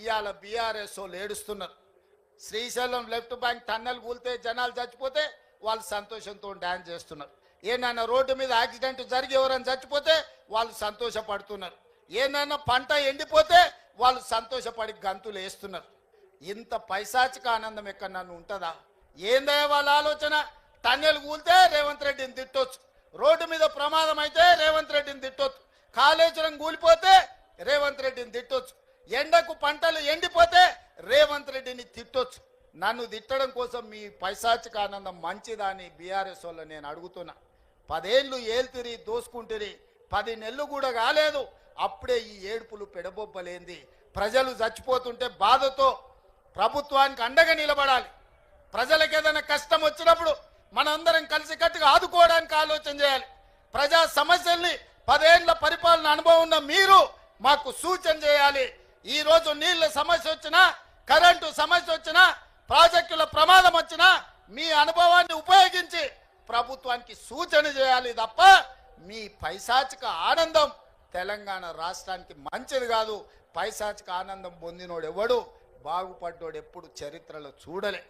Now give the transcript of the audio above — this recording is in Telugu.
ఇవాళ బీఆర్ఎస్ వాళ్ళు ఏడుస్తున్నారు. శ్రీశైలం లెఫ్ట్ బ్యాంక్ టన్నెల్ కూలితే జనాలు చచ్చిపోతే వాళ్ళు సంతోషంతో డ్యాన్స్ చేస్తున్నారు. ఏనైనా రోడ్డు మీద యాక్సిడెంట్ జరిగి ఎవరైనా చచ్చిపోతే వాళ్ళు సంతోషపడుతున్నారు. ఏనైనా పంట ఎండిపోతే వాళ్ళు సంతోషపడి గంతులు వేస్తున్నారు. ఇంత పైశాచిక ఆనందం ఎక్కడ నన్ను ఉంటుందా? ఏందయ్య వాళ్ళ ఆలోచన? టన్నెల్ కూలితే రేవంత్ రెడ్డిని తిట్టొచ్చు. రోడ్డు మీద ప్రమాదం అయితే రేవంత్ రెడ్డిని తిట్టొచ్చు. కాళేశ్వరం కూలిపోతే రేవంత్ రెడ్డిని తిట్టొచ్చు. ఎండకు పంటలు ఎండిపోతే రేవంత్ రెడ్డిని తిట్టొచ్చు. నన్ను తిట్టడం కోసం మీ పైశాచిక ఆనందం మంచిదా అని బీఆర్ఎస్ వాళ్ళు నేను అడుగుతున్నా. పదేళ్ళు ఏల్తిరి దోసుకుంటిరి పది నెలలు కూడా కాలేదు. అప్పుడే ఈ ఏడుపులు పెడబొబ్బలేంది. ప్రజలు చచ్చిపోతుంటే బాధతో ప్రభుత్వానికి అండగా నిలబడాలి. ప్రజలకు ఏదైనా కష్టం వచ్చినప్పుడు మనందరం కలిసి కట్టుగా ఆదుకోవడానికి ఆలోచన చేయాలి. ప్రజా సమస్యల్ని పదేళ్ళ పరిపాలన అనుభవం ఉన్న మీరు మాకు సూచన చేయాలి. ఈ రోజు నీళ్ళ సమస్య వచ్చినా కరెంటు సమస్య వచ్చినా ప్రాజెక్టుల ప్రమాదం వచ్చినా మీ అనుభవాన్ని ఉపయోగించి ప్రభుత్వానికి సూచన చేయాలి తప్ప మీ పైశాచిక ఆనందం తెలంగాణ రాష్ట్రానికి మంచిది కాదు. పైశాచిక ఆనందం పొందినోడు ఎవడు బాగుపడ్డోడు ఎప్పుడు చరిత్రలో చూడలే.